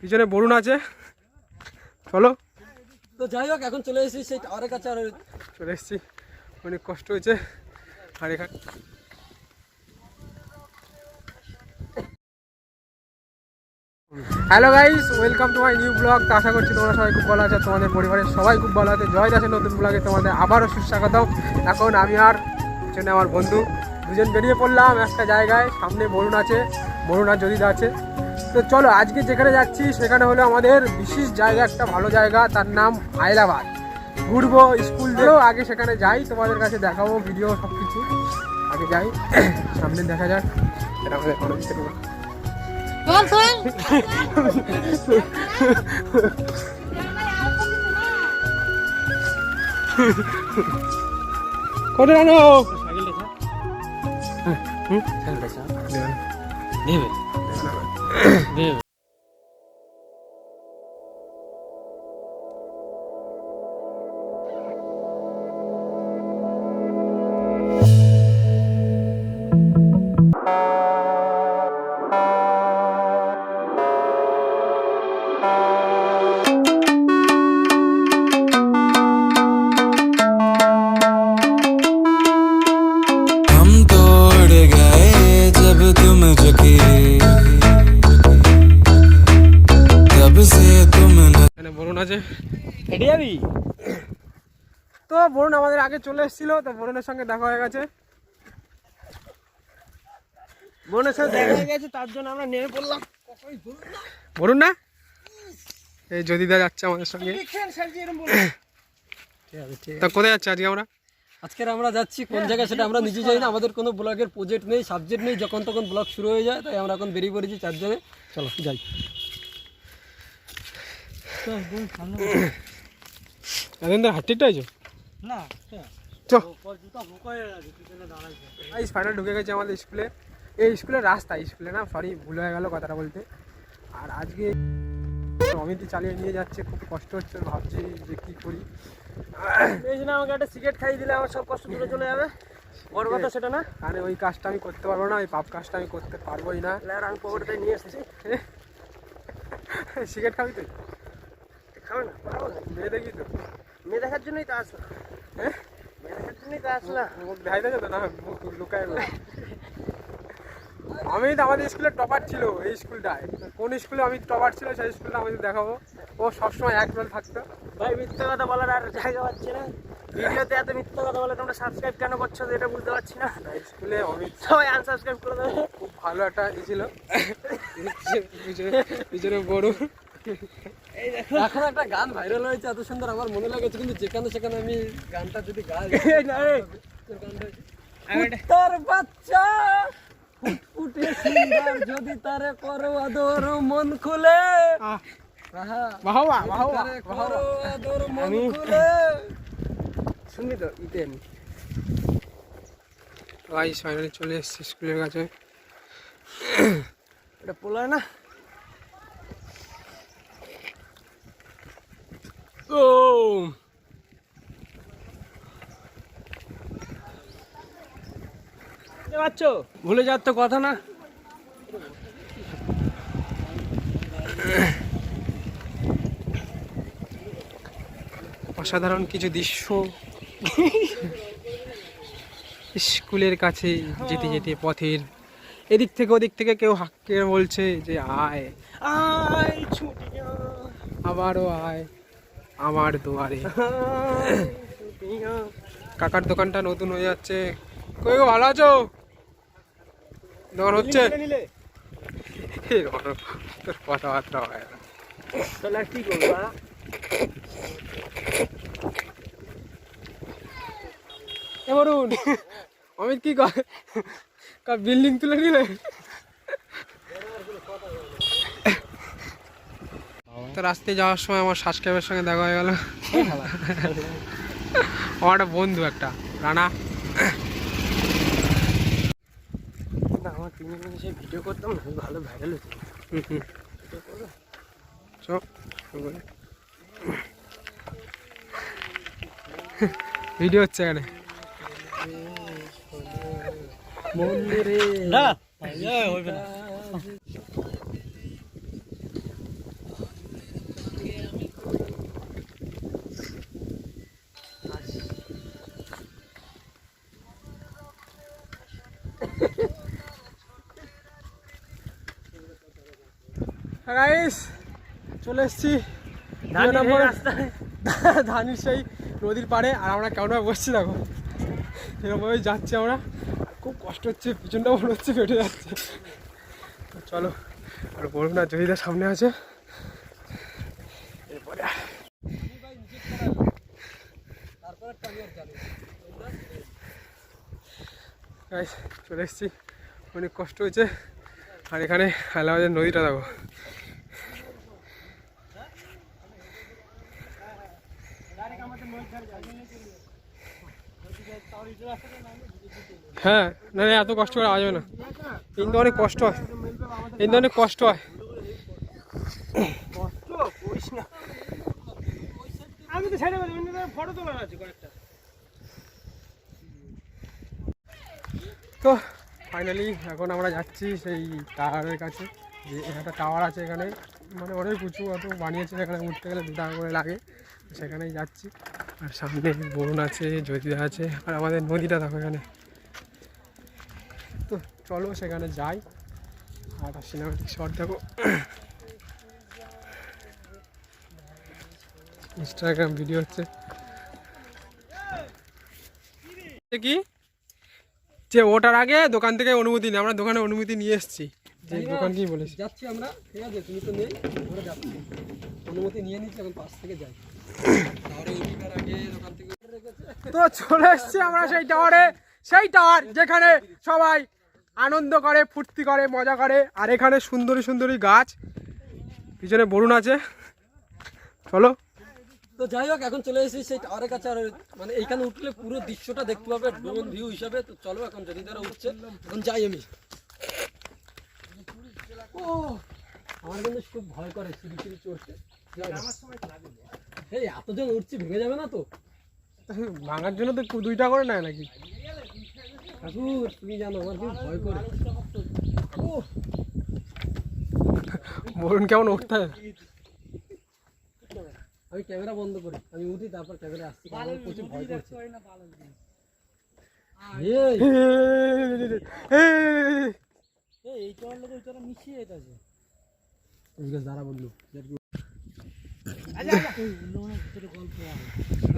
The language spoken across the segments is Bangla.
পিছনে বরুণ আছে। চলো। তো যাই হোক এখন চলে এসেছি সেই টাওয়ারের কাছে আর চলে এসেছি। অনেক কষ্ট হয়েছে। আর এখানে hello guys welcome to my new blog তো আশা করছি তোমরা সবাই খুব ভালো আছো তোমাদের পরিবারের সবাই খুব ভালো আছে। জয় দাসের নতুন ব্লগে তোমাদের আবারও সুস্বাগতম। এখন আমি আর পিছনে আমার বন্ধু। দুজন বেরিয়ে পড়লাম একটা জায়গায় সামনে বরুণ আছে বরুণ আর জরিদা আছে। তো চলো আজকে যেখানে যাচ্ছি সেখানে হলো আমাদের বিশেষ জায়গা একটা ভালো জায়গা তার নাম হায়দ্রাবাদ। ঘুরবো স্কুল দিয়েও আগে সেখানে যাই তোমাদের কাছে দেখাবো ভিডিও সব কিছু আগে যাই সামনে দেখা যাক। এটা আমাদের কোনো কিছু নেই। চল চল কত রানো দেবে দেবে हम তো বরুণ আমাদের আগে চলে এসেছিল তো বরুণের সঙ্গে দেখা হয়ে গেছে। বোনের সাথে দেখা হয়ে গেছে তার জন্য আমরা নেমে পড়লাম। বরুণ না? এই যদিদা যাচ্ছে আমাদের সঙ্গে। তা কোথায় যাচ্ছে আজকে আমরা? আজকের আমরা যাচ্ছি কোন জায়গায় সেটা আমরা নিজে জানি না আমাদের কোনো ব্লগের প্রজেক্ট নেই সাবজেক্ট নেই যখন তখন ব্লগ শুরু হয়ে যায় তাই আমরা এখন বেরিয়ে পড়েছি চারজনে। চলো যাই। না চ। ফাইনাল ঢুকে গেছে আমাদের স্কুলে এই স্কুলের রাস্তা স্কুলে না? সরি ভুল হয়ে গেল কথাটা বলতে। আর আজকে অমিতি চালিয়ে নিয়ে যাচ্ছে খুব কষ্ট হচ্ছে ভাবছি যে কি করি। এই জন্য আমাকে একটা সিগারেট খাইয়ে দিলে আমার সব কষ্ট দূরে চলে যাবে। বড় কথা সেটা না। মানে ওই কাজটা আমি করতে পারব না ওই পাপ কাজটা আমি করতে পারবোই না। আমি পকেটে নিয়ে এসেছি। সিগারেট খাবি তুই? খাবে না মেয়ে দেখবি তো। মেয়ে দেখার জন্যই তো আসলো হ্যাঁ? মেয়ে দেখার জন্যই তো আসলো মুখ দেখাই দেখো তো না? মুখ লুকায়। আমি তো আমাদের স্কুলে টপার ছিল এই স্কুলটায়। কোন স্কুলে আমি টপার ছিল সেই স্কুলটা আমি দেখাবো। ও সবসময় এক রোল থাকতো। ভাই মিথ্যে কথা বলার আর জায়গা পাচ্ছি না। ভিডিওতে এত মিথ্যে কথা বলে তোমরা সাবস্ক্রাইব কেন করছ এটা বুঝতে পারছি না। স্কুলে অমিত সবাই আনসাবস্ক্রাইব করে দেবে। খুব ভালো একটা ই ছিল। পিছনে বড় এখন একটা গান ভাইরাল হয়েছে এত সুন্দর আমার মনে লেগেছে কিন্তু যেখানে সেখানে আমি গানটা যদি গাই তার বাচ্চা ফুটফুটে সুন্দর যদি তারে করো আদর মন খুলে। মন শুনবি তো ফাইনালি চলে এসেছি স্কুলের কাছে। এটা পোলায় না? ও বুঝতে পারছ? ভুলে যাওয়ার তো কথা না। অসাধারণ কিছু দৃশ্য। স্কুলের কাছে যেতে যেতে পথের এদিক থেকে ওদিক থেকে কেউ হাক্কে বলছে যে আয় আয় ছুটিয়া আবারও আয়। আমার দুয়ারে। কাকার দোকানটা নতুন হয়ে যাচ্ছে। কই গো ভালো আছো? দোকান হচ্ছে? তোর কথাবার্তা হয় না। কি করব আ? এ বরুণ অমিত কি বিল্ডিং তুলে নিলে? তো রাস্তায় যাওয়ার সময় আমার সাবস্ক্রাইবের সঙ্গে দেখা হয়ে গেল। আমার একটা বন্ধু একটা রানা। না আমার তিন মিনিট সে ভিডিও করতাম না ভালো ভাইরাল হতো। চ। ভিডিও হচ্ছে এখানে। মন্দিরে না হইবে না গাইস চলে এসেছি। ধানির সেই নদীর পাড়ে। আর আমরা কেমন বসছি দেখো। এরকমভাবে যাচ্ছি আমরা। খুব কষ্ট হচ্ছে পিছনটা মনে হচ্ছে ফেটে যাচ্ছে। তো চলো আর বলুন না জয়ীদার সামনে আছে। এরপরে চলে এসেছি। অনেক কষ্ট হয়েছে। আর এখানে হায়দ্রাবাদের নদীটা দেখো। হ্যাঁ না না এত কষ্ট করে আসবে না। কিন্তু অনেক কষ্ট হয়। কিন্তু অনেক কষ্ট হয়। আমি তো ছেড়ে ফটো তোলার আছে কয়েকটা। তো ফাইনালি এখন আমরা যাচ্ছি সেই টাওয়ারের কাছে। যে একটা টাওয়ার আছে এখানে। মানে অনেক উঁচু অত বানিয়েছে সেখানে উঠতে গেলে দু টাকা করে লাগে। সেখানেই যাচ্ছি। আর সামনে বরুণ আছে জ্যোতিদা আছে আর আমাদের নদীটা দেখো এখানে। তো চলো সেখানে যাই। আর সিনেমাটিক শট দেখো। ইনস্টাগ্রাম ভিডিও হচ্ছে। কি? যে ওটার আগে দোকান থেকে অনুমতি নিই আমরা দোকানে অনুমতি নিয়ে এসেছি। যে দোকান কি বলেছি? যাচ্ছি আমরা ঠিক আছে তুমি তো নেই আমরা যাচ্ছি। অনুমতি নিয়ে নিচ্ছি এখন পাশ থেকে যাই। তো চলে এসেছি আমরা সেই টাওয়ারে সেই টাওয়ার যেখানে সবাই আনন্দ করে, ফুর্তি করে, মজা করে। আর এখানে সুন্দরী সুন্দরী গাছ। পিছনে বরুণ আছে। চলো। তো যাই হোক, এখন চলে এসেছি সেই টাওয়ারের কাছে। আর মানে এইখানে উঠলে পুরো দৃশ্যটা দেখতে পাবে, ড্রোন ভিউ হিসাবে। তো চলো এখন যদি তারা উঠছে, এখন যাই আমি। ও আমার কিন্তু খুব ভয় করে সিঁড়ি সিঁড়ি চড়তে। যাই না। এই এতজন উঠছি ভেঙে যাবে না তো? ভাঙার জন্য তো দুইটা করে নেয় নাকি? ঠাকুর তুমি জানো আমার ভয় করে। ও বরুণ কেমন উঠতে? হয় আমি ক্যামেরা বন্ধ করি আমি উঠি তারপর ক্যামেরা আসছি প্রচুর ভয় করছে। এই। এই চললে তো মিশিয়ে ঠিক আছে দাঁড়া বন্ধু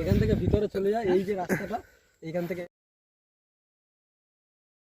এখান থেকে ভিতরে চলে যায় এই যে রাস্তাটা এখান থেকে